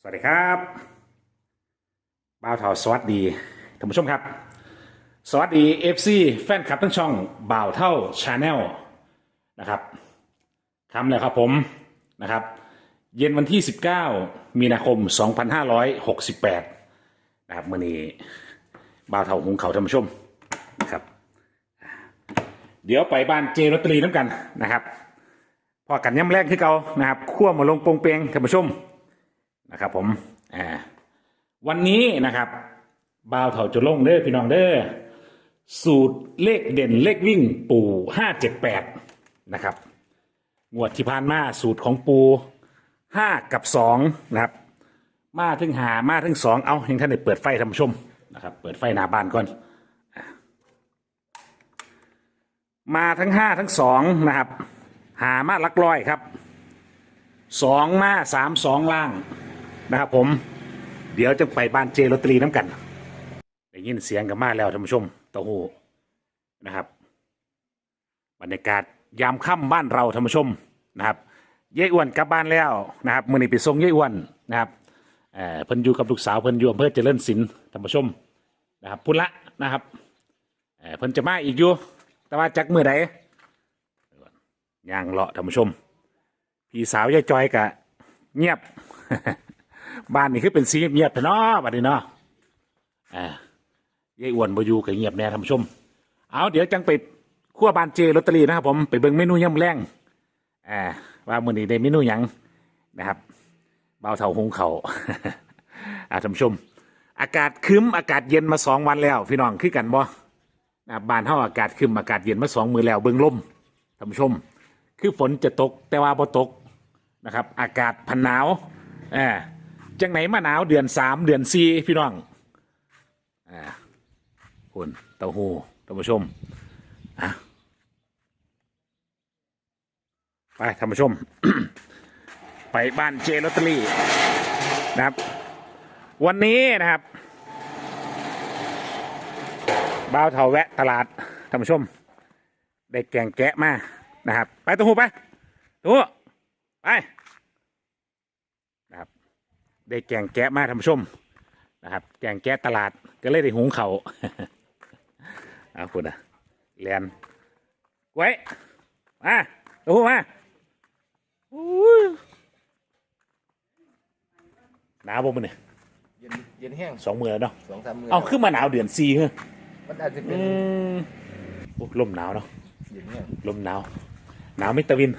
สวัสดีครับบ่าวเทาสวัสดีท่านผู้ชมครับ สวัสดี FC แฟนคลับทั้งช่องบ่าวเท่าชาแนลนะครับทำแล้วครับผมนะครับ เย็นวันที่ 19 มีนาคม 2568 นะครับมื่อนี้บ่าวเท่าหุงเขาท่านผู้ชมนะครับ เดี๋ยวไปบ้านเจรตรีน้ำกันนะครับ พอกันย่ำแรกที่เกานะครับขั้วมาลงโปงเปงท่านผู้ชม นะครับผมอ่าวันนี้นะครับบ่าวเถาจุลงเด้อพี่น้องเด้อสูตรเลขเด่นเลขวิ่งปู่ห้าเจ็ดแปดนะครับงวดที่ผ่านมาสูตรของปูห้ากับสองนะครับ มาถึงหามาถึงสองเอาเห็นท่านได้เปิดไฟท่านผู้ชมนะครับ เปิดไฟหน้าบ้านก่อน มาทั้งห้าทั้งสองนะครับ หามาลักร้อยครับสองมาสามสองล่าง นะครับผม เดี๋ยวจะไปบ้านเจลอตเตอรี่น้ำกันได้ยินเสียงกันมาแล้วท่านผู้ชมเต้าหู้นะครับ บรรยากาศยามค่ำบ้านเราท่านผู้ชมนะครับยายอ้วนกลับบ้านแล้วนะครับมื่อนี้ไปส่งยายอ้วนนะครับเอ่อเพิ่นอยู่กับลูกสาวเพิ่นอยู่อำเภอเจริญศิลป์ท่านผู้ชมนะครับพุ่นละนะครับเอ่อเพิ่นจะมาอีกอยู่ แต่ว่าจักมือใดย่างเลาะท่านผู้ชม พี่สาวยายจอยกะ เงียบ บ้านนี่คือเป็นสีเงียบแต่เนาะบัดนี้เนาะอ่ายายอ้วนบอยู่ก็เงียบแน่ท่านผู้ชม เอาเดี๋ยวจังไปขั้วบานเจลอตเตอรี่นะครับผมไปเบิ่งเมนูย่ำแรงอ่าว่ามื้อนี้ได้เมนูหยังนะครับเบาเท่าหงเขาอ่าท่านผู้ชม อากาศครึ้มอากาศเย็นมาสองวันแล้ว พี่น้องคือกันบ่นะบ้านเฮาอากาศครึ้มอากาศเย็นมาสองมือแล้วเบิ่งลมท่านผู้ชม คือฝนจะตกแต่ว่าบ่ตกนะครับ อากาศพันหนาวอ่า จังไหนมาหนาวเดือนสามเดือนสี่พี่น้องอ่าคุณเต้าหู้ท่านผู้ชมอะไปท่านผู้ชม ไปบ้านเจลอตเตอรี่นะครับ วันนี้นะครับบ่าวเถาแวะตลาดท่านผู้ชม ได้แกงแกะมานะครับ ไปตัวหูไปตัวไป ได้แกงแกะมาท่านผู้ชมนะครับ แกงแกะตลาดก็เลยได้หุงเขาวเอาคุณอะเรียนไว้มาตัวหูมาอุ้ยหนาวบ่มันเนี่ยเย็นเย็นแห้งสองมือแล้วเนาะสองสามมือเอาขึ้นมาหนาวเดือนสี่เหรอมันอาจจะเป็อืนมโอ้ลมหนาวเนาะเย็นแห้งลมหนาว หนาวไหม่ตะวิน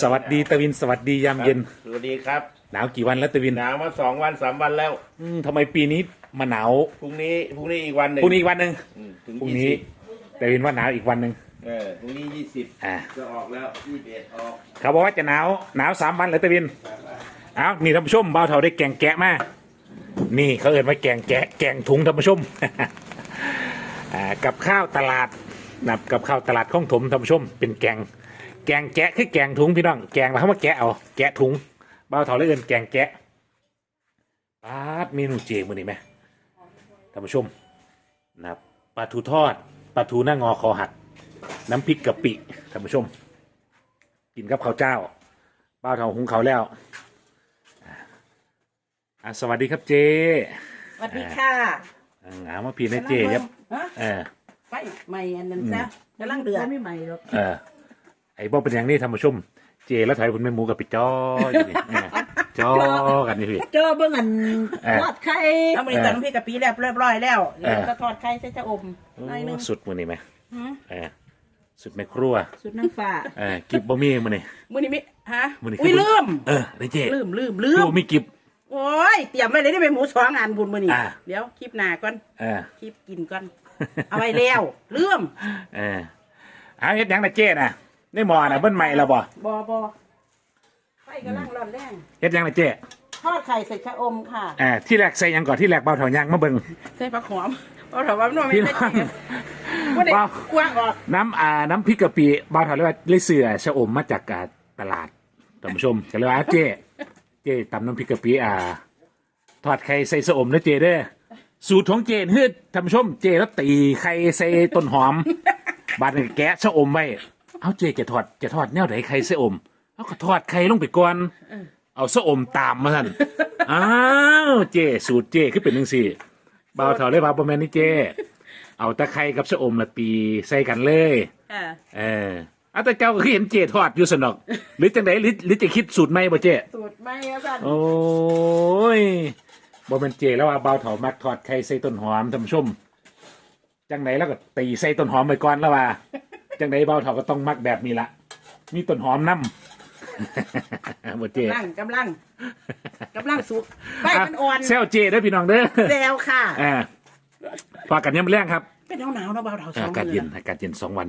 สวัสดีตะวินสวัสดียามเย็น สวัสดีครับ หนาวกี่วันแล้วตะวินหนาวมาสองวันสามวันแล้ว อืมทำไมปีนี้มาหนาวพรุ่งนี้พรุ่งนี้อีกวันหนึ่งพรุ่งนี้อีกวันหนึ่งอืมถึงพรุ่งยี่นี้สิบตะวินว่าหนาวอีกวันหนึ่งเออพรุ่งนี้ยี่สิบอ่า จะออกแล้วยี่สิบเอ็ดออกเขาบอกว่าจะหนาวหนาวสามวันเลยตะวิน เอานี่ท่านผู้ชมเบาเท่าได้แกงแกะมา นี่เขาเอ่นว่าแกงแกะแกงถุงท่านผู้ชม อ่ากับข้าวตลาดนับกับข้าวตลาดข้องถมท่านผู้ชมเป็นแกง แกงแกะคือแกงถุงพี่น้อง แกงแล้วเขามาแกะเอาแกะถุงเบาเท่าเลยเอินแกงแกะปาดเมนูเจมือนี่ไหมท่านผู้ชมนะครับปลาทูทอดปลาทูหน้างอคอหัก น้ำพริกกะปิท่านผู้ชม กินกับข้าวเจ้าเบ้าเท่าหุงเขาวแล้วอะสวัสดีครับเจสวัสดีค่ะอ่าเอามาพี่นะเจยับฮะเออไฟใหม่อันนั้นซะกำลังเดือดไม่ใหม่หรอก เออไอ้บ่เป็นอย่างนี้ท่านผู้ชม เจแล้วถอยคุณแม่หมูกับปิจ้ออยู่นี่เออจ้อกันนี่พี่ เจอเบิ่งอันเออทอดไข่ทำบริการพี่กะปิแล้วเรียบร้อยแล้วเดี๋ยวก็ทอดไข่ใส่ชะอมหน่อยหนึงสุดมือนี่ไหมหือเออสุดในครัวสุดน้ำฟ้าเออกิบบะมี่มือนี่มื้อนี้มิฮะมื้อนี้อุ้ยคือลืมเออได้เจลืมลืมลืครัมวมีกิบ โอ้ยเตรียมไว้เลยได้เป็นหมูสองอันบุญมื้อนี้อ่า เดี๋ยวคลิปหน้าก่อนเออคลิปกินก่อนเอาไว้แล้วลืมเออเอาเฮ็ดหยังนะเจน่ะ ในหมอน่ะเบิ้นใหม่แล้วบ่บ่บ่ไฟกำลังร้อนแรงเฮ็ดหยังนะเจทอดไข่ใส่ชะอมค่ะ อ่าที่แรกใส่หยังก่อนที่แรกเบาเถายังมาเบิ่ง ใส่ผักหอมเอาถามว่ามันไม่พี่ได้น้องว่าได้เบากว้างออกน้ำอ่าน้ำพริกกะปิเบาเถาเรียกว่าเลยเสือชะอมมาจากอ่าตลาดท่านผู้ชมก็เลยว่าเจ๊เจ๊ตำน้ำพริกกะปิอ่าทอดไข่ใส่ชะอมนะเจ๊เด้อสูตรของเจ๊เฮ้ยท่านผู้ชมเจ๊แล้วตีไข่ใส่ต้นหอมบาดนี้แกะชะอมไว้ เอาเจ๊จะทอดจะทอดแนวไหนไข่ใส่อมเอาก็ทอดไข่ลงไปก่อนเอาสะอมตามมาท่านอ้าวเจสูตรเจคือเป็นจังซี่บ่าวเถาเลยว่าบ่แม่นนี่เจ เอาตะไคร้กับสะอมละตีใส่กันเลยค่ะเออเอาแต่เจ้าก็คือเห็นเจทอดอยู่สนอก หรือจังไดหรือหรือจะคิดสูตรใหม่บ่เจสูตรไม่ครับท่านโอ้ยบ่เป็นเจแล้วว่าเบาวเถามักทอดไข่ใส่ต้นหอมท่านผู้ชมจังไหนแล้วก็ตีใส่ต้นหอมไปก่อนแล้วว่า จังไหนเบาวเถาก็ต้องมักแบบนี้ละมีต้นหอมนํบ่เจ กำลังกำลังกำลังสุกไฟมันอ่อนเซลเจเด้อพี่น้องเด้อแซวค่ะ อ่าพอกันยังไม่แรงครับเป็นหนาวๆเนาะเบาเท่าสองอากาศมือเย็นน่ะอากาศเย็นสองวัน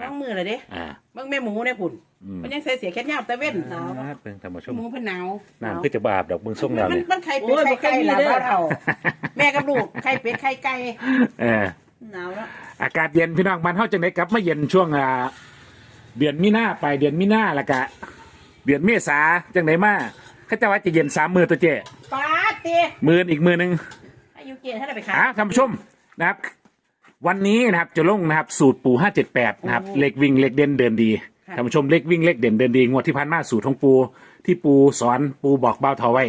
สองมือเลยเด้อ่า เบิ่งแม่หมูเนี่ยพุ่นอืม มันยังใส่เสียแค่ยาวแต่เว้นหนาวอ่าเบิ่งท่านผู้ชมหมูเพิ่นหนาวน้ำคือจะบาบดอกเบิ่งส่งแล้วมันเนี่ยมันไข่เป็ดไข่ไก่ล่ะเบาเท่าแม่กับลูกไข่เป็ดไข่ไก่เออ หนาวแล้ว อากาศเย็นพี่น้องมันเฮาจังไดกลับมาเย็นช่วงอ่าเดือนมีนาไปเดือนมีนาแล้วก็เดือนเมษาจังไดมาเขาจะว่าจะเย็นสามมือตัวเจป้าดเต้มืออีกมือหนึง อายุเกียรติให้ได้ไปขายอะท่านผู้ชมนะครับ วันนี้นะครับจะลงนะครับ สูตรปูห้าเจ็ดแปดนะครับโอ้เล็กวิ่งเล็กเด่นเดินดีค่ะ ท่านผู้ชมเล็กวิ่งเล็กเด่นเดินดีงวดที่ผ่านมาสูตรของปูที่ปูสอนปูบอกเบ้าเทาไว้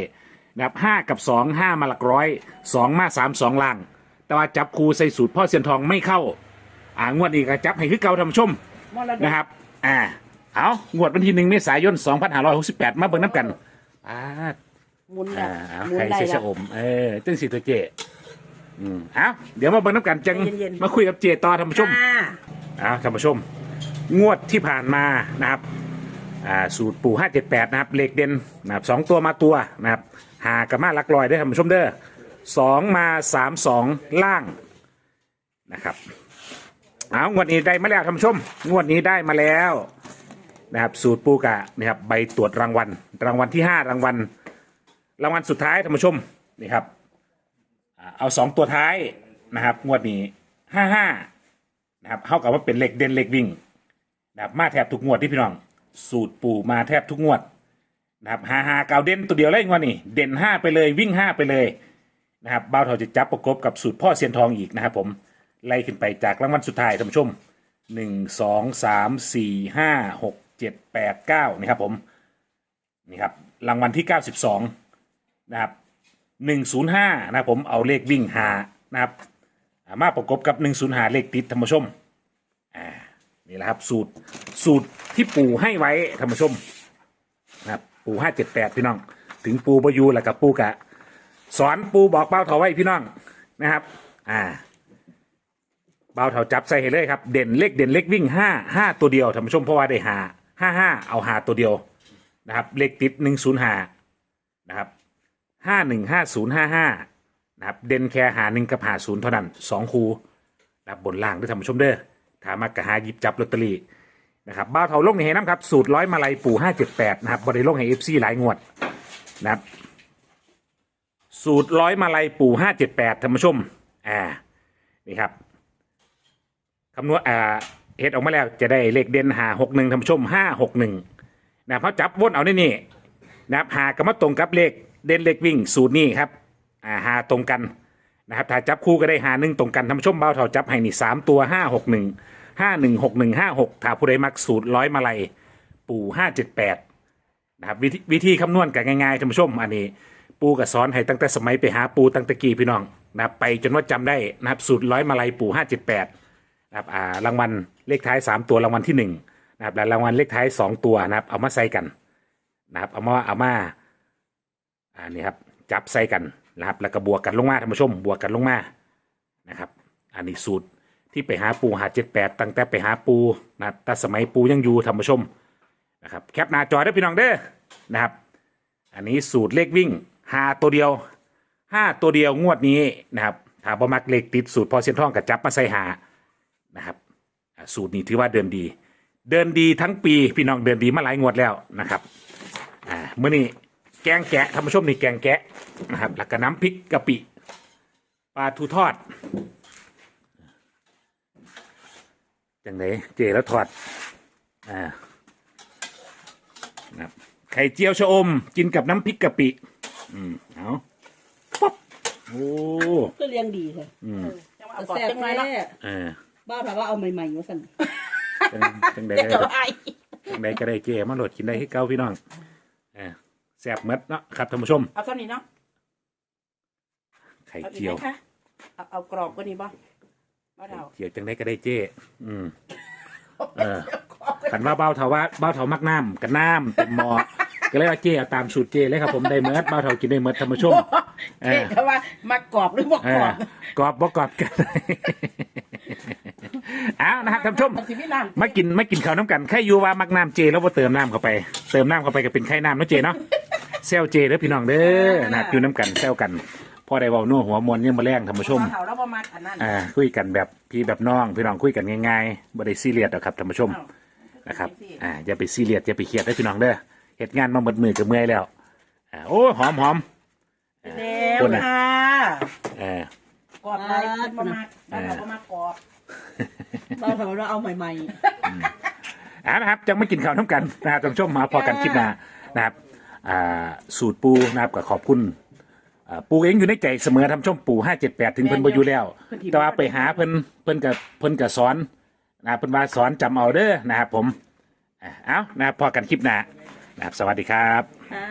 นะครับห้ากับสองห้ามาหลักร้อยสองมาสามสองล่าง แต่ว่าจับครูใส่สูตรพ่อเซียนทองไม่เข้า อ่างวดนี้ก็จับให้คือเก่าท่านผู้ชมมรดกนะครับ อ่า เอางวดวันที่หนึ่งเมษายน2568 มาเบิ่งน้ำกันอ่าหมุนอ่าแล้วเอาหมุนใครได้ใช้แล้ชะวอมเออจังสิตัวเจอืมเอาเดี๋ยวมาเบิ่งน้ำกันจังเย็นๆ มาคุยกับเจต่อท่านผู้ชม ค่ะเอาท่านผู้ชม งวดที่ผ่านมานะครับอ่าสูตรปู่578 นะครับ เลขเด่นนะครับสองตัวมาตัวนะครับหากับมาหลักลอยได้อท่านผู้ชมเด้อ สองมาสามสองล่างนะครับเอางวดนี้ได้มาแล้วท่านผู้ชม งวดนี้ได้มาแล้วนะครับสูตรปูกะนะครับใบตรวจรางวัล รางวัลที่ห้ารางวัลรางวัลสุดท้ายท่านผู้ชมนี่ครับเอาสองตัวท้ายนะครับ งวดนี้ห้าห้านะครับเท่ากับว่าเป็นเหล็กเด่นเหล็กวิ่งนะครับมาแทบทุกงวดที่พี่น้อง สูตรปูมาแทบทุกงวดนะครับห้าห้าเก่าเด่นตัวเดียวเลยงวดนี้เด่นห้าไปเลยวิ่งห้าไปเลย นะครับบ้าวเทาจะจับประกบกับสูตรพ่อเซียนทองอีกนะครับผมไล่ขึ้นไปจากรางวัลสุดท้ายท่านผู้ชมหนึ่งสองสามสี่ห้าหกเจ็ดแปดเก้านี่ครับผมนี่ครับรางวัลที่เก้าสิบสองนะครับหนึ่งศูนย์ห้านะครับผมเอาเลขวิ่งหานะครับอ่ามาประกบกับหนึ่งศูนย์หาเลขติดท่านผู้ชมอ่านี่แหละครับสูตรสูตรที่ปู่ให้ไว้ท่านผู้ชมนะครับปู่ห้าเจ็ดแปดพี่น้อง ถึงปูประยูแล้วกับปูกะ สอนปูบอกเป้าเถาไว้พี่น้องนะครับ อ่าเบาเถาจับใส่ให้เลยครับ เด่นเล็กเด่นเล็กวิ่งห้าห้าตัวเดียวท่านผู้ชมเพราะว่าได้หาห้าห้าเอาหาตัวเดียวนะครับ เลขติดหนึ่งศูนย์หานะครับห้าหนึ่งห้าศูนย์ห้าห้านะครับเด่นแค่หาหนึ่งกับหาศูนย์เท่านั้นสองคูนะครับบนล่างด้วยท่านผู้ชมเด้อถามมากกะหาหยิบจับลอตเตอรี่นะครับบ้าเถาลงในเห็นน้ำครับสูตรร้อยมาลัยปู่ห้าเจ็ดแปดนะครับบริลงให้เอฟซีหลายงวดนะครับ สูตรร้อยมาลัยปู่ห้าเจ็ดแปดท่านผู้ชม อ่า นี่ครับ คำนวณ อ่าเฮ็ดออกมาแล้วจะได้เลขเด่นหาหกหนึ่งท่านผู้ชมห้าหกหนึ่งนะครับจับวนเอาในนี่นะครับหาก็มาตรงกับเลขเด่นเลขวิ่งสูตรนี้ครับ อ่าหาตรงกันนะครับถ้าจับคู่ก็ได้หาหนึ่งตรงกันท่านผู้ชมเบาเท่าจับให้นี่สามตัวห้าหกหนึ่งห้าหนึ่งหกหนึ่งห้าหกถ้าผู้ใดมักสูตรร้อยมาลัยปู่ห้าเจ็ดแปดนะครับวิธีวิธีคำนวณกันง่ายๆท่านผู้ชมอันนี้ ปูกับสอนให้ตั้งแต่สมัยไปหาปูตั้งแต่กี้พี่น้องนะครับไปจนว่าจำได้นะครับสูตรร้อยมาลัยปูห้าเจ็ดแปดนะครับอ่ารางวัลเลขท้ายสามตัวรางวัลที่หนึ่งนะครับและรางวัลเลขท้ายสองตัวนะครับเอามาใส่กันนะครับเอามาเอามาอ่านี่ครับจับใส่กันนะครับแล้วก็บวกกันลงมาท่านผู้ชมบวกกันลงมานะครับ อันนี้สูตรที่ไปหาปูหาเจ็ดแปดตั้งแต่ไปหาปูนะแต่สมัยปูยังอยู่ท่านผู้ชมนะครับแคปหน้าจอได้พี่น้องเด้อนะครับ อันนี้สูตรเลขวิ่ง ห้าตัวเดียวห้าตัวเดียวงวดนี้นะครับถ้าบ่มักเลขติดสูตรพอเส้นท่องกับจับมาใส่หานะครับสูตรนี้ถือว่าเดินดี เดินดีทั้งปีพี่น้องเดินดีมาหลายงวดแล้วนะครับอ่าเมื่อนี้แกงแกะท่านผู้ชมนี่แกงแกะนะครับแล้วก็น้ำพริกกะปิปลาทูทอดจังไหนเจแล้วทอดอ่านะครับไข่เจียวชะอมกินกับน้ำพริกกะปิ อืมเอาป๊บโอ้ก็เลี้ยงดีเลยอืมจังหวะเอากรอบจังหน่อยเนาะเออบ้าถามว่าเอาใหม่ๆอยู่สั่นจังจังใดเดี๋ยวก็จะได้ไอจังใดก็ได้เจมาโหลดกินได้ให้เก้าพี่น้องเออแซ่บเมดเนาะครับท่านผู้ชม เอาเท่านี้เนาะไข่เอาอีกเจียวไหมคะเอาเอากรอบกว่านี้บ่บ่เท่าเจียวจังได้ก็ได้เจ้อืม เออ ขันว่าเบาเถาว่าเบาเถามักน้ำกับน้ำเต็มหมอ ก็เลยว่าเจ้เอาตามสูตรเจ้เลยครับผมได้เมิดเบาเถากินได้เมิดท่านผู้ชมเอเจ๊อเขาว่ามากรอบหรือบ่เอกรออบกรอบบ่กรอบกันเอานะครับท่านผู้ชมนสิพี่น้ำมากินมากินข้าวน้ำกันแค่อยู่ว่ามักน้ำเจแล้วว่าเติมน้ำเข้าไป เติมน้ำเข้าไปก็เป็นไข่น้ำเนาะเจเนาะเซลเจเด้อพี่น้องเด้อนะครับอยู่น้ำกันเซลกันพอได้เว้านัวหัวมวนยังมาแรงท่านผู้ชมบ่เท่าแล้วบ่มักอันนั้น อ่าคุยกันแบบพี่แบบน้องพี่น้องคุยกันง่ายๆบ่ได้ซีเรียสหรอกครับท่านผู้ชมนะครับอ่าอย่าไปซีเรียสอย่าไปเครียดเด้อพี่น้องเด้อ เฮ็ดงานมาหมดมือกับเมื่อยแล้วอ่าโอ้หอมหอมแล้วคนน่ะค่ะเออกรอบอะไรคุณบ่มักแล้วเราก็มากรอบเราทำเราเอาใหม่อ่านะครับจังไม่กินข้าวน้ำกันนะครับท่านผู้ชมมาพอกันคลิปหน้านะครับอ่าสูตรปูนะครับก็ขอบคุณอ่าปูเองอยู่ในใจเสมอทำช่องปูห้าเจ็ดแปดถึงเพิ่นบ่อยู่แล้ว แต่ว่าไปหาเพิ่นเพิ่นกับเพิ่นกับสอนนะครับเพิ่นว่าสอนจำเอาเด้อนะครับผมอะเอานะครับพอกันคลิปหน้า นะครับ สวัสดีครับ ค่ะ